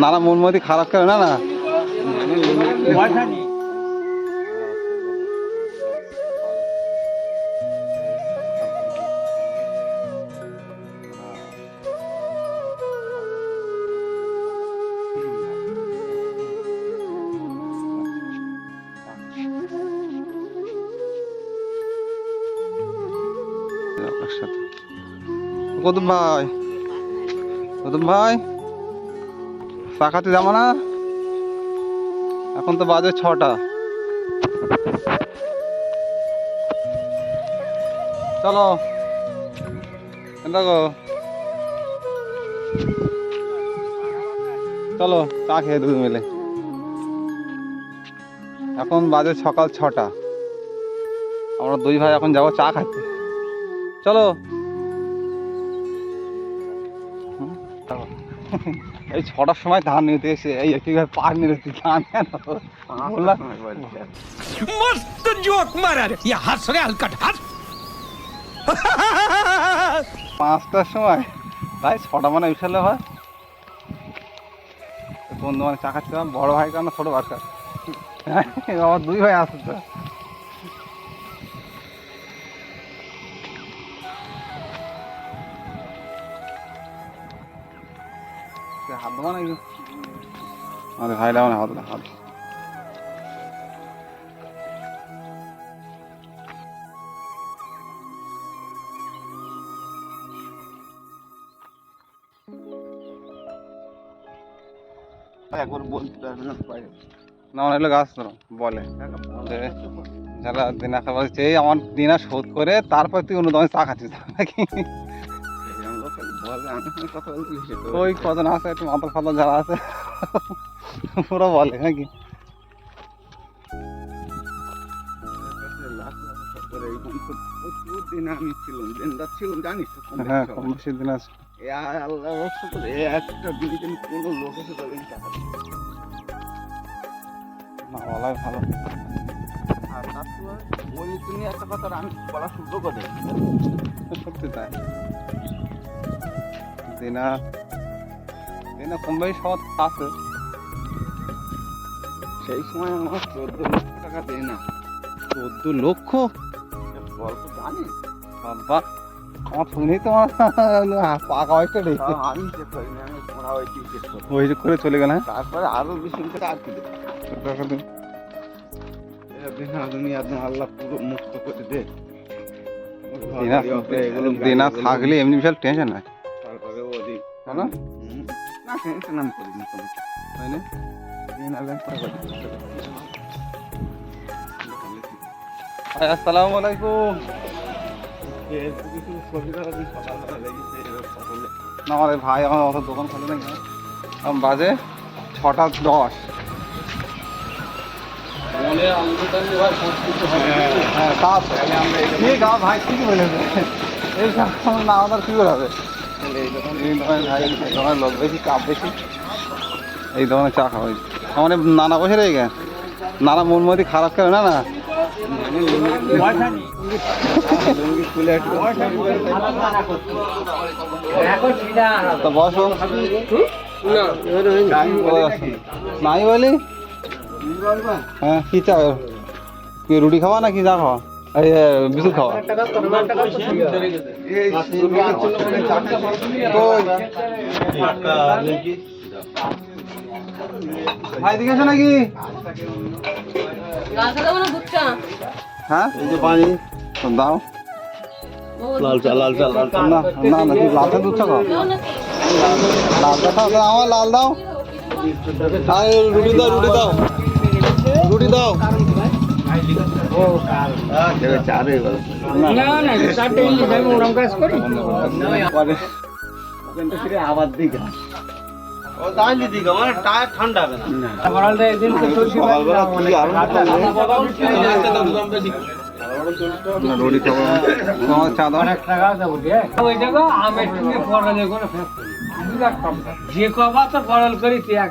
নানা মন মতি খারাপ করে না না। কদম ভাই। কদম ভাই। খাতে যাব না। এখন তো বাজে ছটা। চলো। দেখো। চলো, চা খেয়ে দুধ মিলে। এখন বাজে সকাল ছটা। আমরা দুই ভাই এখন যাব চা খাইতে। চলো। এই ছটার সময় ধান নিতে এসে এই একইভাবে পার নিয়ে তুই ধান মস্ত জোক মারার ইয়া হাস রে হালকাট পাঁচটার সময় ভাই ছটা মানে বিশালে হয় বন্ধু মানে চাকাচ্ছিলাম বড় ভাই কেন ছোটো ভাই? হ্যাঁ, আমার দুই ভাই আসতো হাত দেবো নাকি? আমাদের ভাইরা হাত হাত একবার বলতে পারবে না পায়ে না গাছ তো বলে। যারা দিনা খাবার চেয়ে আমার দিনা শোধ করে তারপর তুই অন্য দমে চা খাচ্ছিস নাকি? ওই কজন আছে একটু মাথা ফাতা যারা আছে পুরো বলে নাকি? দিন আমি ছিলাম দিন রাত ছিলাম জানিস হ্যাঁ কম বেশি দিন আছে। আল্লাহ একটা দিন কোনো লোক এসে। না বলাই ভালো। আর তারপর ওই তুমি একটা কথা আমি বলা শুরু করে? সত্যি তাই। দিনা। দিনা কম বেশি সব আছে। সেই সময় আমার চোদ্দ লক্ষ টাকা দেয় না চোদ্দ লক্ষ? গল্প জানি বাবা আমার শুনেই তো পাকা আমি ওই করে চলে গেল তারপরে আরও বেশি করে আর কি দেবো? হ্যাঁ দুনিয়া একদম আল্লাহ পুরো মুক্ত করে দে। দিনা দিনা থাকলে এমনি বিশাল টেনশন নাই তারপরে হুম। না টেনশন আমি করি না তাই না? দিন আগে ভাই, আসসালামু আলাইকুম। না আমার ভাই আমার অত দোকান খোলে নাকি এখন বাজে ছটা দশ। হ্যাঁ। তা তো। আমার ভাই ঠিকই বলেছে এই না আমাদের কি করে হবে? এই দোকানে চা খাওয়া হয়েছে আমার নানা বসে রয়ে গে নানা মন মতি খারাপ করে না না নেই বলি হ্যাঁ কি চা রুটি খাওয়া না কি চা খাওয়া বিস্কুট খাওয়া? ভাই দিকে এসো নাকি? লাল চা দেবো না দুধ চা হ্যাঁ? এই যে পানি। দাও। ও লাল চা লাল চা লাল না না না তুই লাল চা দুধ চা খাও? লাল চা খাও আমার লাল দাও। আর রুটি দাও রুটি দাও। রুটি দাও। আবার দাও। যে কবা তো পড়াল করি চা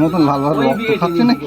মতন লাল লাল রক্ত খাচ্ছে নাকি?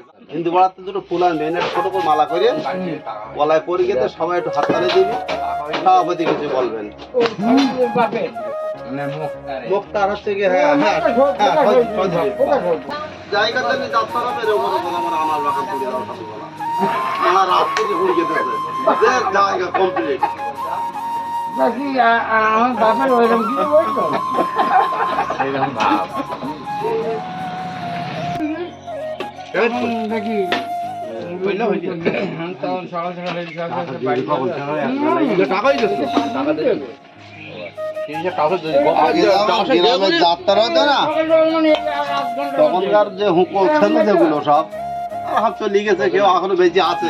হিন্দু পাড়াতে দুটো ফুল আনবে এনে ছোট করে মালা করে গলায় পরে গেতে সবাই একটু হাত তালে দিবি সভাপতি কিছু বলবেন। মুক্তার হচ্ছে কি হ্যাঁ হ্যাঁ হ্যাঁ আমি যাত্রা বলো বলো আমার আমার বাগান বলা আমার রাত থেকে যে জায়গা কমপ্লিট নাকি আমার বাপের ওইরকম কিছু বলতো এখন তখন সকাল সকাল যাবে। টাকাই টাকা সকাল মানে তখনকার যে হুঁকো ছিল যেগুলো সব। আর হাত তো লিখেছে কেউ এখনও বেঁচে আছে।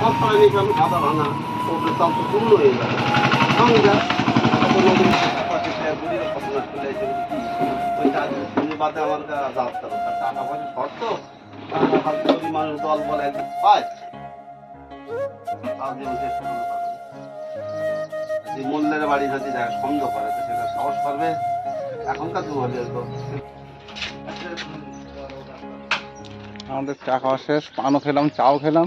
সব নিয়ে ভাঙা। ওপরে চাল পূর্ণ হয়ে যায়। বাদে আমার। টাকা পয়সা মানুষ দল বলে একদিন পায়। যে মূল্যের বাড়ি যদি সন্দেহ করে, তো সেটা সাহস এখনকার যুগ তো। আমাদের চা খাওয়া শেষ, পানও খেলাম, চাও খেলাম।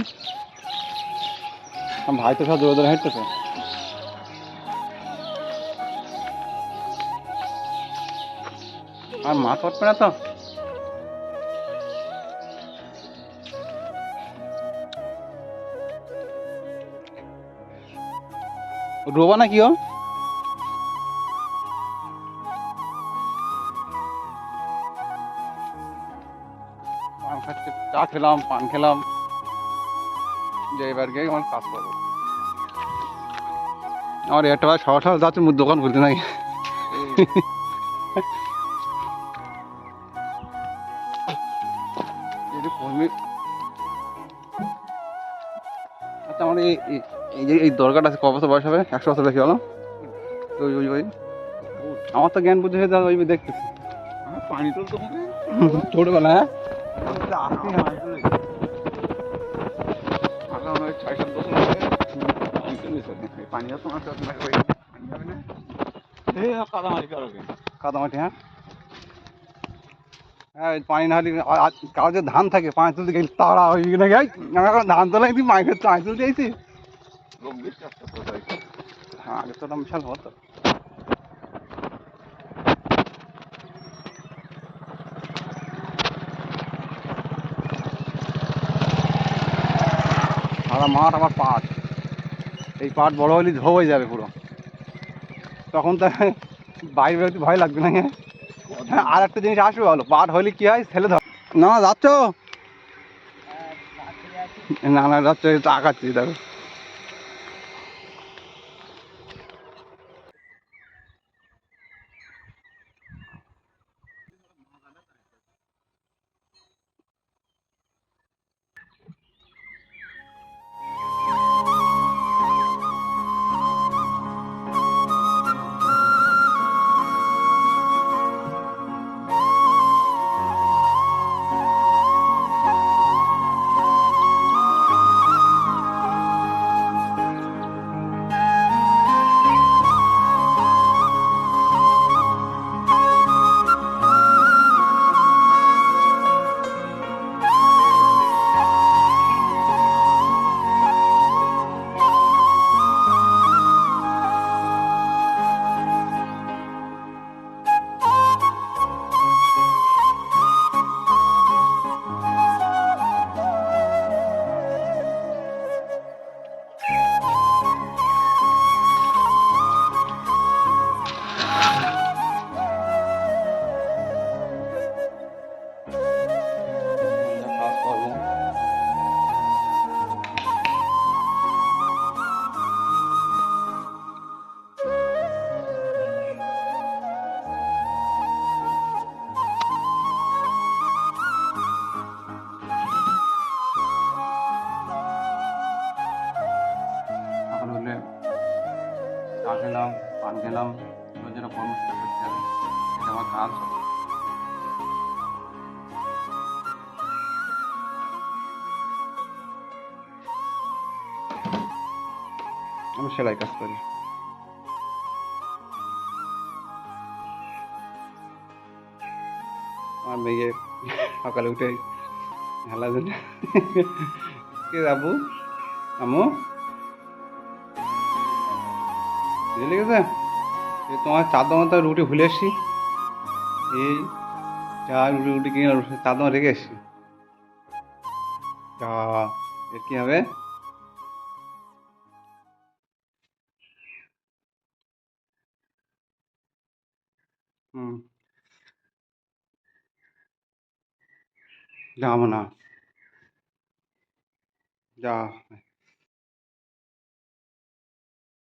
ভাই তো সব দৌড়ে দৌড়ে হেঁটতেছে। আর মাছ পারবে না তো? রোবা না কি ও চা খেলাম, পান খেলাম। যে এবার গিয়ে আমার কাজ করব। আমার একটা সকাল সকাল যাচ্ছে দোকান খুলতে নাকি এই যে এই দরকারটা আছে ক বছর বয়স হবে? একশো বছর বেশি হলো ওই ওই ওই। আমার তো জ্ঞান হয়ে যাবে ওই দেখতেছি। পানি তো ছোটবেলা হ্যাঁ? পানি তো কাদামারি কারকে কাদামাটি হ্যাঁ? হ্যাঁ পানি না হলে কারও যে ধান থাকে, পানি তুলতে গেলে তাড়া হয়ে গেলে আমি এখন ধান তোলা একদিন মাইকে পানি তুলতে তো হ্যাঁ আগে তো বিশাল হতো। সারা মাঠ আমার পাট। এই পাট বড় হলে ঝো হয়ে যাবে পুরো। তখন তো বাইরে বেরোতে ভয় লাগবে না হ্যাঁ আর একটা জিনিস আসবে বলো পাট হলে কি হয়? ছেলে ধর। না যাচ্ছ? না না যাচ্ছ তাকাচ্ছি দেখো। চা খেলাম, পান খেলাম, এবার যেন কর্মসূচি করতে হবে এটা আমার কাজ। আমি সেলাই কাজ করি। আমার মেয়ে সকালে উঠে হেলা দিলে কে যাব? আমু? বুঝে গেছে? এই তোমার চাদর মতো রুটি ভুলে এসছি। এই চা রুটি রুটি কিনে চাদর রেখে এসছি। চা এর কি হবে? হুম। যাব না। যা।